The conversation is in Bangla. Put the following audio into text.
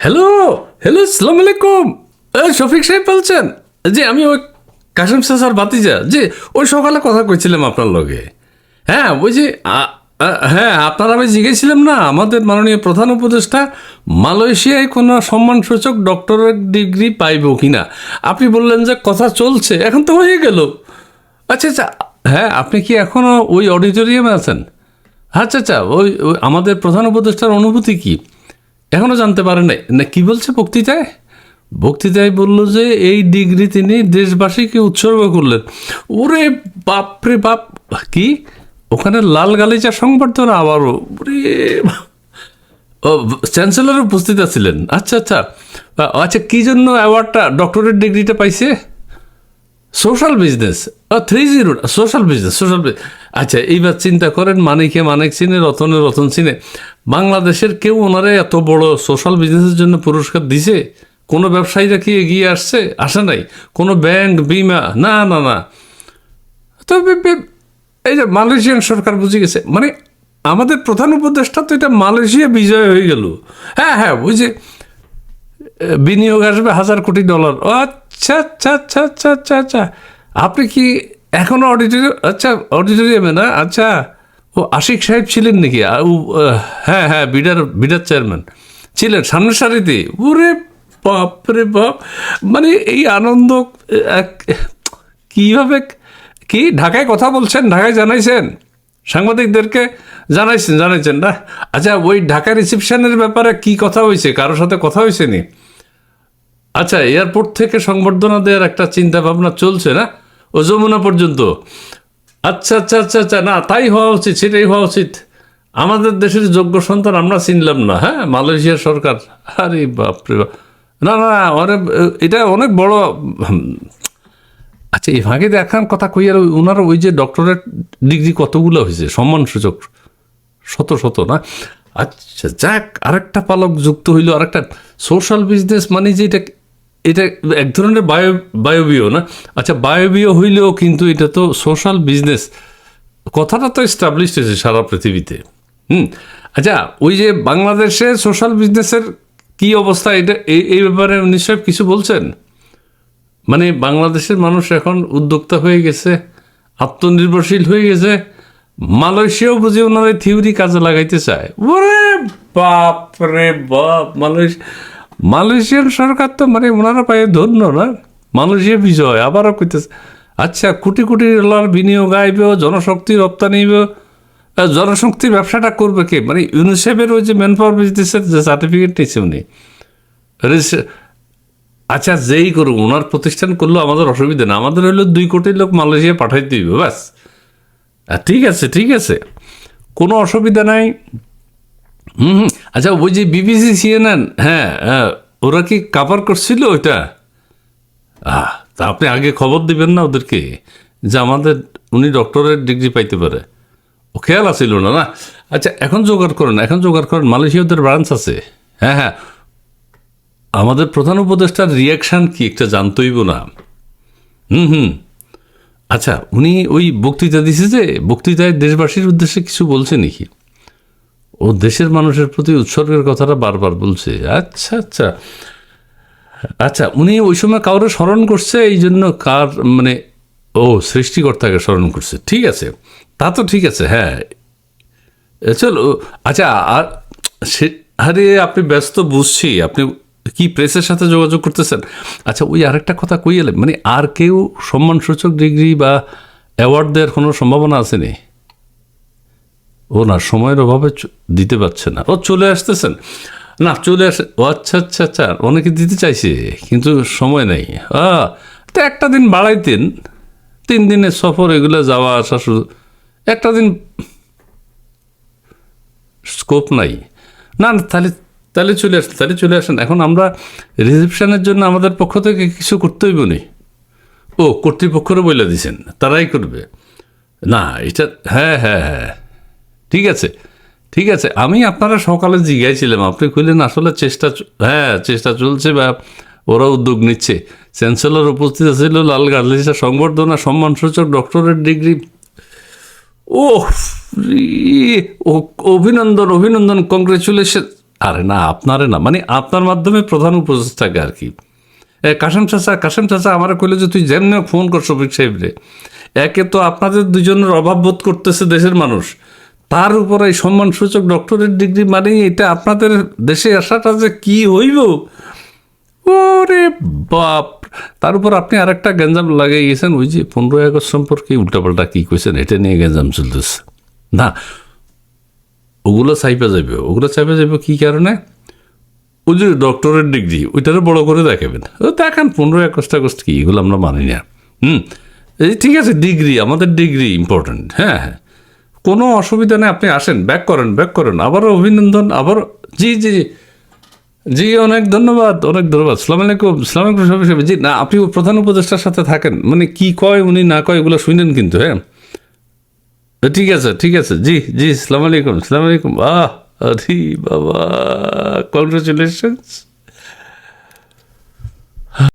হ্যালো হ্যালো সালাম আলাইকুম শফিক সাহেব বলছেন জি আমি ওই কাশিম স্যার বাতিজা জি, ওই সকালে কথা কইছিলাম আপনার লগে। হ্যাঁ ওই যে হ্যাঁ আপনারা আমি জিজ্ঞেসছিলাম না, আমাদের মাননীয় প্রধান উপদেষ্টা মালয়েশিয়ায় কোনো সম্মানসূচক ডক্টরেট ডিগ্রি পাইব কি না আপনি বললেন যে কথা চলছে, এখন তো হয়ে গেল। আচ্ছা আচ্ছা হ্যাঁ আপনি কি এখনও ওই অডিটোরিয়ামে আছেন? আচ্ছা আচ্ছা ওই আমাদের প্রধান উপদেষ্টার অনুভূতি কি? এখনও জানতে পারে নাই। না, কি বলছে বক্তৃতায়? বক্তৃতায় বলল যে, এই ডিগ্রি তিনি দেশবাসীকে উৎসর্গ করলেন। ওরে বাপরে বাপ, কি? ওখানে লাল গালিচা সংবর্ধনা আবারও। ওরে চ্যান্সেলর উপস্থিত আছিলেন। আচ্ছা আচ্ছা। আচ্ছা কি জন্য অ্যাওয়ার্ডটা ডক্টরেট ডিগ্রিটা পাইছে? Social business. Three zero, social business, social আচ্ছা এইবার চিন্তা করেন মানিকে মানিক চিনে রতনে রতন চিনে বাংলাদেশের কেউ ওনারে এত বড় সোশ্যাল বিজনেসের জন্য পুরস্কার দিছে? কোনো ব্যবসায়ীরা কি এগিয়ে আসছে? আসে নাই? কোনো ব্যাংক বিমা? না না না। তবে এই যে মালয়েশিয়ান সরকার বুঝে গেছে। মানে আমাদের প্রধান উপদেষ্টা তো এটা মালয়েশিয়া বিজয় হয়ে গেল। হ্যাঁ হ্যাঁ বুঝে বিনিয়োগ আসবে হাজার কোটি ডলার আচ্ছা আচ্ছা আচ্ছা আচ্ছা আচ্ছা আচ্ছা। আপনি কি এখনও অডিটোরিয়াম আচ্ছা অডিটোরিয়ামে না? আচ্ছা। ও আশিক সাহেব ছিলেন নাকি? হ্যাঁ হ্যাঁ বিডার বিডার চেয়ারম্যান ছিলেন, সামনের সারিতে। ওরে বাপ রে বাপ। মানে এই আনন্দ কীভাবে, কি ঢাকায় কথা বলছেন, ঢাকায় জানাইছেন? সাংবাদিকদেরকে জানাইছেন জানাইছেন না? আচ্ছা ওই ঢাকা রিসেপশনের ব্যাপারে কি কথা হয়েছে? কারোর সাথে কথা হয়েছে নি? আচ্ছা এয়ারপোর্ট থেকে সংবর্ধনা দেওয়ার একটা চিন্তা ভাবনা চলছে না? ও যমুনা পর্যন্ত। আচ্ছা আচ্ছা আচ্ছা আচ্ছা না, তাই হওয়া উচিত, সেটাই হওয়া উচিত। আমাদের দেশের যোগ্য সন্তান আমরা চিনলাম না হ্যাঁ? মালয়েশিয়ার সরকার, আরে বাপরে বাপ। না না অনেক এটা অনেক বড় আচ্ছা এই ফাঁকে দেখান কথা কইয়ার ওই- ওনার ওই যে ডক্টরেট ডিগ্রি কতগুলো হয়েছে? সম্মানসূচক, শত শত, না? আচ্ছা যাক, আরেকটা পালক যুক্ত হইল, আরেকটা। সোশ্যাল বিজনেস মানে যে এটা এটা এক ধরনের বায়ো, বায়বীয় না? আচ্ছা বায়বীয় হইলেও কিন্তু এটা তো সোশ্যাল বিজনেস কথাটা তো এস্টাবলিশড হয়েছে সারা পৃথিবীতে। হুম? আচ্ছা ওই যে বাংলাদেশে সোশ্যাল বিজনেসের কি অবস্থা? এটা এই ব্যাপারে নিশ্চয় কিছু বলছেন? মানে বাংলাদেশের মানুষ এখন উদ্যোক্তা হয়ে গেছে, আত্মনির্ভরশীল হয়ে গেছে, মালয়েশিয়াও বুঝে ওনারা থিওরি কাজে লাগাইতে চায়। ওরে বাপ রে বাপ! মালয়েশিয়া মালয়েশিয়ান সরকার তো মানে ওনারা পায়ে ধন্য না? মালয়েশিয়া বিজয় আবারও কইতেছে আচ্ছা কোটি কোটি ডলার বিনিয়োগ আইবে জনশক্তি রপ্তানিব আহ, জনশক্তির ব্যবসাটা করবে কে? মানে ইউনিসেফের ওই যে ম্যান পাওয়ার বিজনেসের যে সার্টিফিকেট নিয়েছে উনি আচ্ছা যেই করুক ওনার প্রতিষ্ঠান করল আমাদের অসুবিধা না আমাদের হইল দুই কোটি লোক মালয়েশিয়া পাঠাই দিব ব্যাস। ঠিক আছে ঠিক আছে কোনো অসুবিধা নাই। হুম হুম আচ্ছা ওই যে বিবিসি, সিএনএন হ্যাঁ হ্যাঁ ওরা কি কাভার করছিল ওইটা? আহ, তা আপনি আগে খবর দিবেন না ওদেরকে, যে আমাদের, উনি ডক্টরের ডিগ্রি পাইতে পারে। ও খেয়াল আসিল না না? আচ্ছা এখন জোগাড় করেন, এখন জোগাড় করেন, মালয়েশিয়াদের ব্রাঞ্চ আছে। হ্যাঁ হ্যাঁ। আমাদের প্রধান উপদেষ্টার রিয়াকশান কি, একটা জানতইব না। হুম হুম। আচ্ছা উনি ওই বক্তৃতা দিছে যে, বক্তৃতায় দেশবাসীর উদ্দেশ্যে কিছু বলছে নাকি? ও দেশের মানুষের প্রতি উৎসর্গের কথাটা বারবার বলছে। আচ্ছা আচ্ছা। আচ্ছা উনি ওই সময় কাউরে স্মরণ করছে, এই জন্য কার মানে ও সৃষ্টিকর্তাকে স্মরণ করছে। ঠিক আছে, তা তো ঠিক আছে হ্যাঁ। চলো আচ্ছা আর সে, আরে আপনি ব্যস্ত বুঝছি, আপনি কি প্রেসের সাথে যোগাযোগ করতেছেন? আচ্ছা ওই আরেকটা কথা কই এলেন? মানে আর কেউ সম্মানসূচক ডিগ্রি বা অ্যাওয়ার্ড দেওয়ার কোনো সম্ভাবনা আছে নি? ও না সময়ের অভাবে দিতে পারছে না। ও চলে আসতেছেন। না, চলে আসে ও আচ্ছা আচ্ছা আচ্ছা অনেকে দিতে চাইছে, কিন্তু সময় নেই। আ, তো একটা দিন বাড়াইতেন, তিন দিনের সফর এগুলো যাওয়া আসা শুধু একটা দিন স্কোপ নাই। না না, তাহলে তাহলে চলে আসেন, তাহলে চলে আসেন। এখন আমরা রিসেপশনের জন্য আমাদের পক্ষ থেকে কিছু করতে হইব নি। ও কর্তৃপক্ষরও বলে দিছেন, তারাই করবে। না, এটা হ্যাঁ হ্যাঁ হ্যাঁ। ঠিক আছে ঠিক আছে। আমি আপনারা সকালে জিজ্ঞাসছিলাম আপনি কইলেন আসলে চেষ্টা হ্যাঁ চেষ্টা চলছে বা ওরা উদ্যোগ নিচ্ছে। চ্যান্সেলর উপস্থিত ছিল লাল গার্লিসা সংবর্ধনা সম্মানসূচক ডক্টরেট ডিগ্রি। ও, অভিনন্দন অভিনন্দন, কংগ্রেচুলেশন। আরে না, আপনারে না মানে আপনার মাধ্যমে প্রধান উপদেষ্টাকে আর কি। কাশেম চাচা কাশেম চাচা, আমার কইলে যে তুই যেমনি ফোন কর শফিক সাহেব রে একে তো আপনাদের দুজনের অভাব বোধ করতেছে দেশের মানুষ। তার উপরে এই সম্মানসূচক ডক্টরেট ডিগ্রি মানে এটা আপনাদের দেশে আসাটা যে কি হইব? ওরে বাপ! তার উপর আপনি আরেকটা গ্যাঞ্জাম লাগিয়ে গেছেন, ওই যে পনেরোই আগস্ট সম্পর্কে উল্টাপাল্টা কী কইছেন? এটা নিয়ে গ্যাঞ্জাম চলতেছে। না, ওগুলো চাইপে যাবে ওগুলো চাইপে যাবে কী কারণে? ওই যে ডক্টরের ডিগ্রি ওইটারে বড় করে দেখাবেন। ও দেখান, পনেরোই আগস্ট আগস্ট কি? এগুলো আমরা মানি না। হুম, এই ঠিক আছে ডিগ্রি আমাদের ডিগ্রি ইম্পর্ট্যান্ট হ্যাঁ হ্যাঁ। কোনো অসুবিধা নেই, আপনি আসেন, ব্যাক করেন ব্যাক করেন। আবারও অভিনন্দন আবার জি জি জি। অনেক ধন্যবাদ অনেক ধন্যবাদ। সালাম আলাইকুম সালাম আলাইকুম। জি, না, আপনি প্রধান উপদেষ্টার সাথে থাকেন। মানে কি কয়, উনি না কয়, এগুলো শুনেন কিন্তু হ্যাঁ? ঠিক আছে ঠিক আছে। জি জি, সালাম আলাইকুম সালাম আলাইকুম। আহ আরে বাবা কংগ্রেচুলেশনস